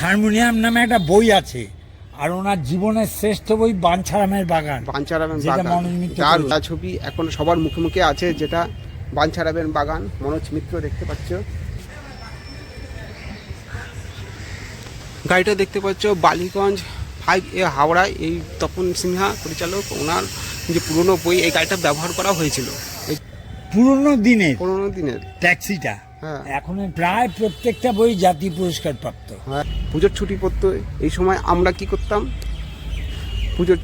Harmonium নামে একটা বই আছে আর ওনার জীবনের শ্রেষ্ঠ বই বাঞ্ছারামের বাগান। বাঞ্ছারামের বাগান। যার ছবি এখন সবার মুখে মুখে আছে যেটা বাঞ্ছারামের বাগান। মনোজ মিত্র দেখতে পাচ্ছ। গাড়িটা দেখতে পাচ্ছ বালিগঞ্জ ফাইভ এ হাওড়া এই তপন সিনহা পরিচালক ওনার যে পুরনো বই এই গাড়িটা ব্যবহার করা হয়েছিল। পুরনো দিনের পুরনো দিনের। ট্যাক্সিটা। হ্যাঁ। এখন প্রায় প্রত্যেকটা বই জাতীয় পুরস্কার প্রাপ্ত হ্যাঁ, পুজোর ছুটি পড়তো, এই সময় আমরা কি করতাম? পুজোর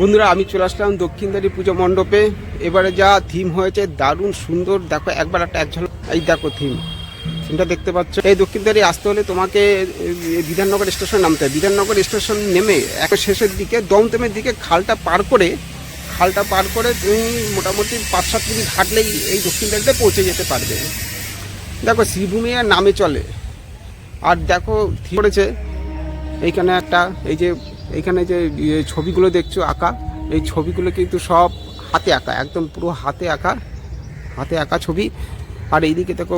বন্ধুরা, আমি চলে আসলাম দক্ষিণদারি পুজো মণ্ডপে। এবারে যা থিম হয়েছে, দারুণ সুন্দর। দেখো, একবার একটা এক ঝলক এই দেখো থিম থিমটা দেখতে পাচ্ছ। এই দক্ষিণদারি আসতে হলে তোমাকে বিধাননগর স্টেশন নামতে হবে। বিধাননগর স্টেশন নেমে এক শেষের দিকে, দমদমের দিকে খালটা পার করে খালটা পার করে তুমি মোটামুটি পাঁচ সাত মিনিট হাঁটলেই এই দক্ষিণদারিতে পৌঁছে যেতে পারবে। দেখো, শ্রীভূমি আর নামে চলে। আর দেখো করেছে এইখানে একটা, এই যে, এইখানে যে ইয়ে ছবিগুলো দেখছ আঁকা, এই ছবিগুলো কিন্তু সব হাতে আঁকা, একদম পুরো হাতে আঁকা হাতে আঁকা ছবি। আর এইদিকে দেখো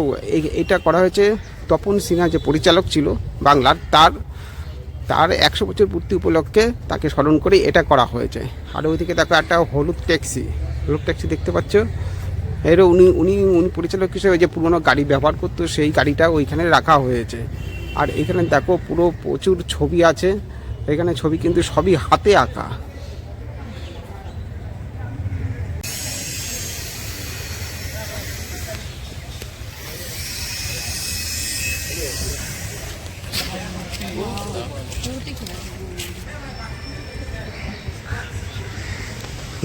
এটা করা হয়েছে তপন সিনহা যে পরিচালক ছিল বাংলার, তার তার একশো বছর পূর্তি উপলক্ষে তাকে স্মরণ করে এটা করা হয়েছে। আর ওইদিকে দেখো একটা হলুদ ট্যাক্সি। হলুদ ট্যাক্সি দেখতে পাচ্ছ? এর উনি উনি উনি পরিচালক হিসেবে যে পুরোনো গাড়ি ব্যবহার করতো, সেই গাড়িটা ওইখানে রাখা হয়েছে। আর এখানে দেখো পুরো প্রচুর ছবি আছে। এখানে ছবি কিন্তু সবই হাতে আঁকা।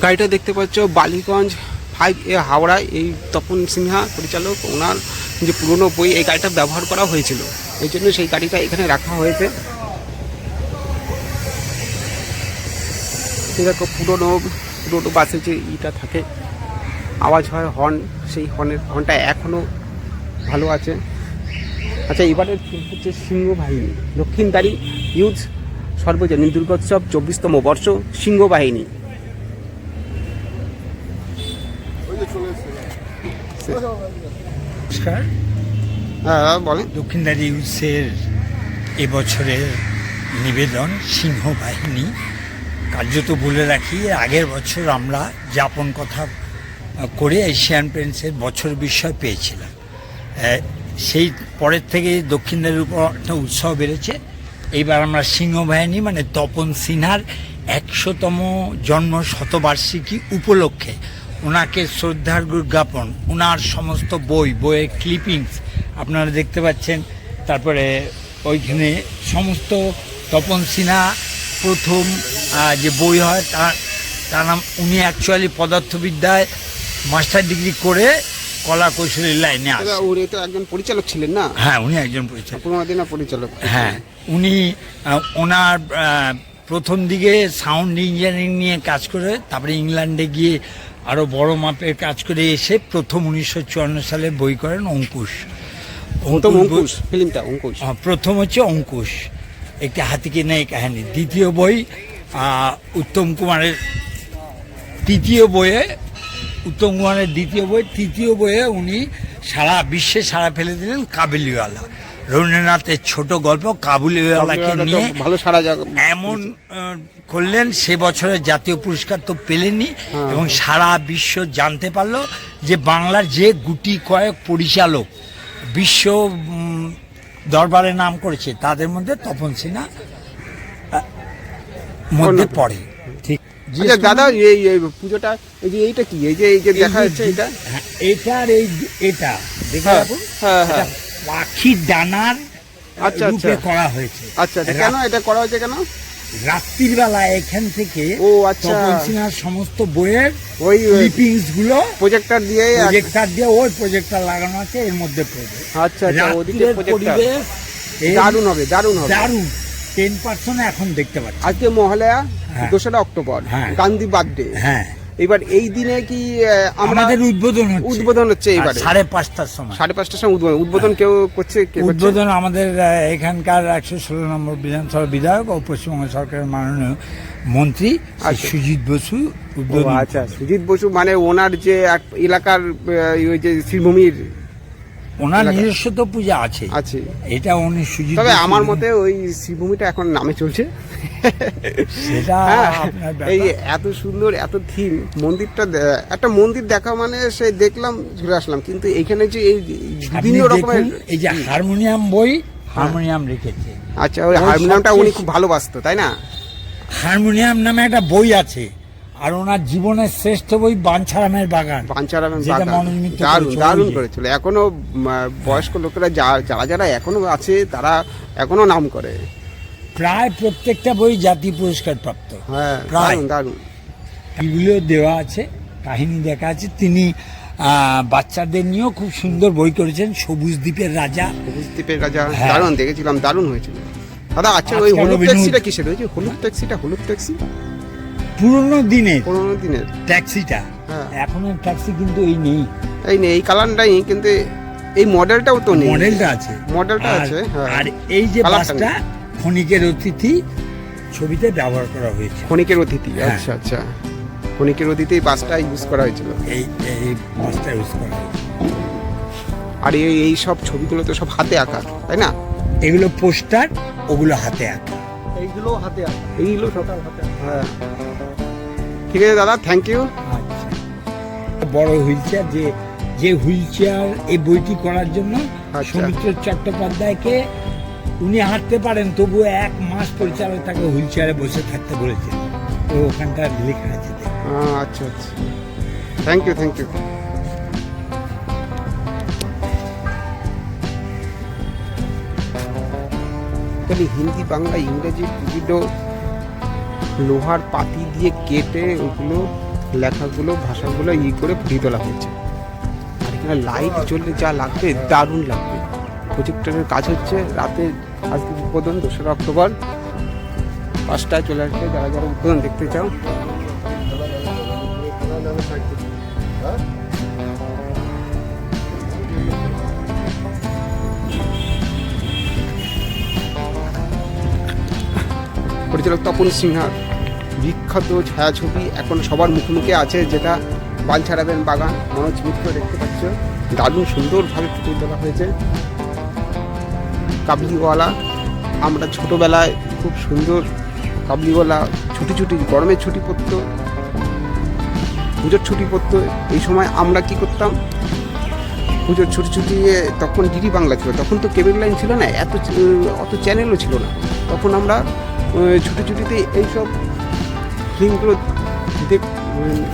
গাড়িটা দেখতে পাচ্ছ, বালিগঞ্জ ফাইভ এ হাওড়া এই তপন সিনহা পরিচালক, ওনার যে পুরনো বই, এই গাড়িটা ব্যবহার করা হয়েছিল। এই জন্য সেই গাড়িটা এখানে রাখা হয়েছে। দেখো, পুরনো পুরনো বাসে যে ইটা থাকে, আওয়াজ হয় হর্ন সেই হর্নের হর্নটা এখনও ভালো আছে। আচ্ছা এবারের থিম হচ্ছে সিংহবাহিনী। দক্ষিণদারি ইউথ সর্বজনীন দুর্গোৎসব, চব্বিশতম বর্ষ, সিংহবাহিনী। নমস্কার। হ্যাঁ বলেন। দক্ষিণদারি ইউসের এবছরের নিবেদন সিংহ বাহিনী। কার্যত বলে রাখি আগের বছর আমরা যাপন কথা করে এশিয়ান পেন্টসের বছর বিষয় পেয়েছিলাম। সেই পরের থেকে দক্ষিণদারির উপর একটা উৎসাহ বেড়েছে। এইবার আমরা সিংহ বাহিনী মানে তপন সিনহার একশোতম জন্ম শতবার্ষিকী উপলক্ষে ওনাকে শ্রদ্ধার জ্ঞাপন ওনার সমস্ত বই বইয়ের ক্লিপিংস আপনারা দেখতে পাচ্ছেন। তারপরে ওইখানে সমস্ত তপন সিনহা প্রথম যে বই হয় তার তার নাম উনি অ্যাকচুয়ালি পদার্থবিদ্যায় মাস্টার ডিগ্রি করে কলা কৌশলের লাইনে দাদা, আসে উনি তো একজন পরিচালক ছিলেন না? হ্যাঁ উনি একজন পরিচালক। পুরোনো পরিচালক। হ্যাঁ উনি ওনার প্রথম দিকে সাউন্ড ইঞ্জিনিয়ারিং নিয়ে কাজ করে তারপরে ইংল্যান্ডে গিয়ে আরও বড় মাপের কাজ করে এসে প্রথম উনিশশো চুয়ান্ন সালে বই করেন অঙ্কুশ। অঙ্কুশ ফিল্মটা অঙ্কুশ। প্রথম হচ্ছে অঙ্কুশ। একটি হাতিকে নেই কাহিনী। দ্বিতীয় বই উত্তম কুমারের তৃতীয় বইয়ে উত্তম কুমারের দ্বিতীয় বই তৃতীয় বইয়ে উনি সারা বিশ্বে সারা ফেলে দিলেন কাবিলিওয়ালা। রবীন্দ্রনাথের ছোট গল্প কাবুলিওয়ালাকে নিয়ে ভালো সারা এমন করলেন সে বছরের জাতীয় পুরস্কার তো পেলেনই হ্যাঁ। এবং সারা বিশ্ব জানতে পারল যে বাংলার যে গুটি কয়েক পরিচালক বিশ্ব দরবারে নাম করেছে তাদের মধ্যে তপন সিনহা মধ্যে পড়ে। ঠিক। আচ্ছা দাদা এই পুজোটা এই যে এইটা কি? এই যে এই যে দেখা যাচ্ছে এটা? হ্যাঁ, এটার এই এটা দেখে হ্যাঁ, পাখির ডানার আচ্ছা, রূপে আচ্ছা। করা হয়েছে। আচ্ছা আচ্ছা। কেন এটা করা হয়েছে কেন? রাত্রির বেলা এখান থেকে ও, আচ্ছা। সিনহার সমস্ত বইয়ের ওই ক্লিপিংসগুলো প্রজেক্টর দিয়ে প্রজেক্টর দিয়ে ওই প্রজেক্টর লাগানো আছে এর মধ্যে পড়বে। আচ্ছা আচ্ছা ওদিকে প্রজেক্টর দারুণ হবে দারুণ হবে। দারুণ। টেন পার্সেন্ট এখন দেখতে পাচ্ছি। আজকে মহালয়া হ্যাঁ। দোসরা অক্টোবর। হ্যাঁ। গান্ধী বার্থডে হ্যাঁ। এবার এই দিনে কি আমাদের উদ্বোধন হচ্ছে। উদ্বোধন হচ্ছে আর এবারে? সাড়ে পাঁচটার সময়। সাড়ে পাঁচটার সময় উদ্বোধন। উদ্বোধন কেউ করছে উদ্বোধন আমাদের এখানকার একশো ষোলো নম্বর বিধানসভা বিধায়ক ও পশ্চিমবঙ্গ সরকারের মাননীয় মন্ত্রী সেই আচ্ছা। সুজিত বসু আচ্ছা। সুজিত বসু মানে ওনার যে এক এলাকার ওই যে শ্রীভূমির ওনার নিজস্ব তো পূজা আছে। আছে। এটা উনি সুজিত তবে আমার মতে ওই শ্রীভূমিটা এখন নামে চলছে। সেটা হ্যাঁ, এই এত সুন্দর এত থিম মন্দিরটা একটা মন্দির দেখা মানে সে দেখলাম ঘুরে আসলাম। কিন্তু এখানে যে এই বিভিন্ন রকমের এই যে হারমোনিয়াম বই হারমোনিয়াম রেখেছে। আচ্ছা ওই হারমোনিয়ামটা উনি খুব ভালোবাসতো তাই না? হারমোনিয়াম নামে একটা বই আছে। আর ওনার জীবনের শ্রেষ্ঠ বই বাঞ্ছারামের বাগান। পাঞ্চারামের যেটা বাগান। দারুণ দারুণ করেছিল। এখনও বয়স্ক লোকেরা যা- যারা যারা এখনও আছে তারা এখনও নাম করে। প্রায় প্রত্যেকটা বই জাতীয় পুরস্কার প্রাপ্ত হ্যাঁ প্রায়। দারুণ এগুলো দেওয়া আছে কাহিনী দেখা আছে। তিনি বাচ্চাদের নিয়েও খুব সুন্দর বই করেছেন সবুজ দ্বীপের রাজা। সবুজ দ্বীপের রাজা হ্যাঁ। দারুণ দেখেছিলাম দারুণ হয়েছিল। দাদা আচ্ছা ওই হলুদ ট্যাক্সিটা কিসের? ওই যে হলুদ ট্যাক্সিটা হলুদ ট্যাক্সি? পুরনো দিনের পনেরো দিনের। ট্যাক্সিটা হ্যাঁ। এখনের ট্যাক্সি কিন্তু এই নেই। এই নেই এই কালারটাই কিন্তু এই মডেলটাও তো নেই। মডেলটা আছে। মডেলটা আছে, হ্যাঁ। আর এই যে বাসটা ক্ষণিকের অতিথি ছবিতে ব্যবহার করা হয়েছে। ক্ষণিকের অতিথি হ্যাঁ। আচ্ছা আচ্ছা। ক্ষণিকের অতিথি এই বাসটা ইউজ করা হয়েছিল। এই এই বাসটা ইউজ করা হয়েছে। আর এই এই সব ছবিগুলো তো সব হাতে আঁকা তাই না? এগুলো পোস্টার ওগুলো হাতে আঁকা। এইগুলো হাতে আঁকা। এইগুলো সব হাতে আঁকা। হ্যাঁ। ঠিক আছে দাদা থ্যাংক ইউ আচ্ছা। বড় হুইল চেয়ার যে যে হুইল চেয়ার এই বইটি করার জন্য আচ্ছা। সৌমিত্র চট্টোপাধ্যায়কে উনি হাঁটতে পারেন তবুও এক মাস পরিচালক তাকে হুইল চেয়ারে বসে থাকতে বলেছেন তো ওখানকার লেখা আছে। আচ্ছা আচ্ছা। থ্যাংক ইউ থ্যাংক ইউ তাহলে হিন্দি বাংলা ইংরেজি বিভিন্ন লোহার পাতি দিয়ে কেটে ওগুলো লেখাগুলো, ভাষাগুলো ই করে ফুটিয়ে তোলা হয়েছে। আর এখানে লাইট জ্বললে যা লাগবে, দারুণ লাগবে। প্রজেক্টরের কাজ হচ্ছে রাতে আজকে উদ্বোধন, দোসরা অক্টোবর। পাঁচটায় চলে আসবে, যারা যারা উদ্বোধন দেখতে চাও। পরিচালক তপন সিনহার বিখ্যাত ছায়াছবি এখন সবার মুখে মুখে আছে, যেটা বালছাড়াবেন বাগান, মনোজ মিত্র দেখতে পাচ্ছ। দারুণ সুন্দরভাবে ফুটিয়ে তোলা হয়েছে। কাবলিওয়ালা, আমরা ছোটোবেলায় খুব সুন্দর কাবলিওয়ালা ছুটি ছুটি, গরমের ছুটি পড়তো, পুজোর ছুটি পড়তো, এই সময় আমরা কি করতাম? পুজোর ছুটি ছুটি তখন ডিডি বাংলা ছিল, তখন তো কেবল লাইন ছিল না, এত অত চ্যানেলও ছিল না। তখন আমরা আহ, ছুটি ছুটিতে এইসব ফিল্মগুলো দেখ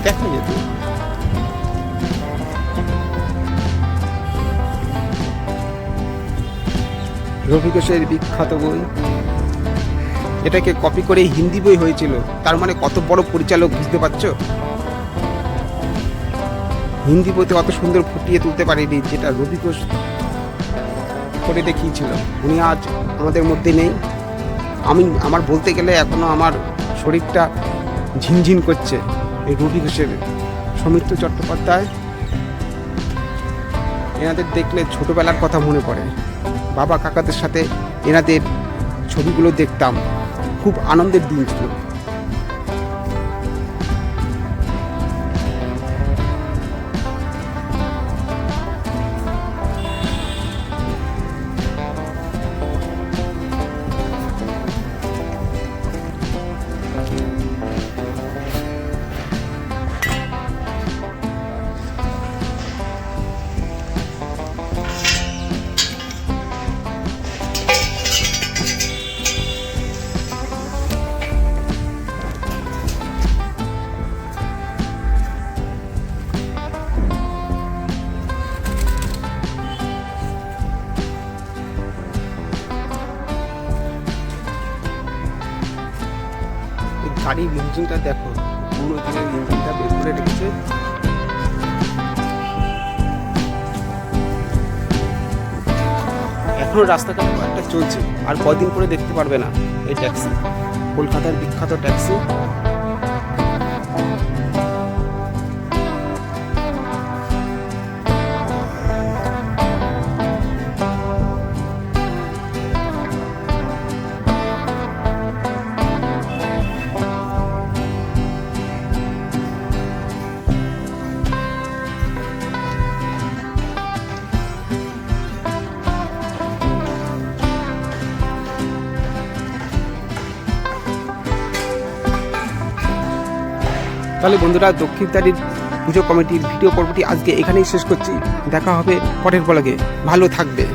যেত। রফি ঘোষের বিখ্যাত বই। এটাকে কপি করে হিন্দি বই হয়েছিল। তার মানে কত বড় পরিচালক বুঝতে পারছ? হিন্দি বইতে অত সুন্দর ফুটিয়ে তুলতে পারেনি যেটা রবি ঘোষ করে দেখিয়েছিল। উনি আজ আমাদের মধ্যে নেই। আমি, আমার বলতে গেলে এখনও আমার শরীরটা ঝিনঝিন করছে এই রুটি ঘোষের সৌমিত্র চট্টোপাধ্যায়, এনাদের দেখলে ছোটবেলার কথা মনে পড়ে। বাবা কাকাদের সাথে এনাদের ছবিগুলো দেখতাম। খুব আনন্দের দিন ছিল। এই গাড়ির দেখো, পুরো দিনের ইঞ্জিনটা বের করে রেখেছে। এখনও রাস্তাঘাট একটা চলছে, আর কদিন পরে দেখতে পারবে না এই ট্যাক্সি। কলকাতার বিখ্যাত ট্যাক্সি। তাহলে বন্ধুরা দক্ষিণ দক্ষিণদারির পুজো কমিটির ভিডিও পর্বটি আজকে এখানেই শেষ করছি। দেখা হবে পরের ব্লগে ভালো থাকবে।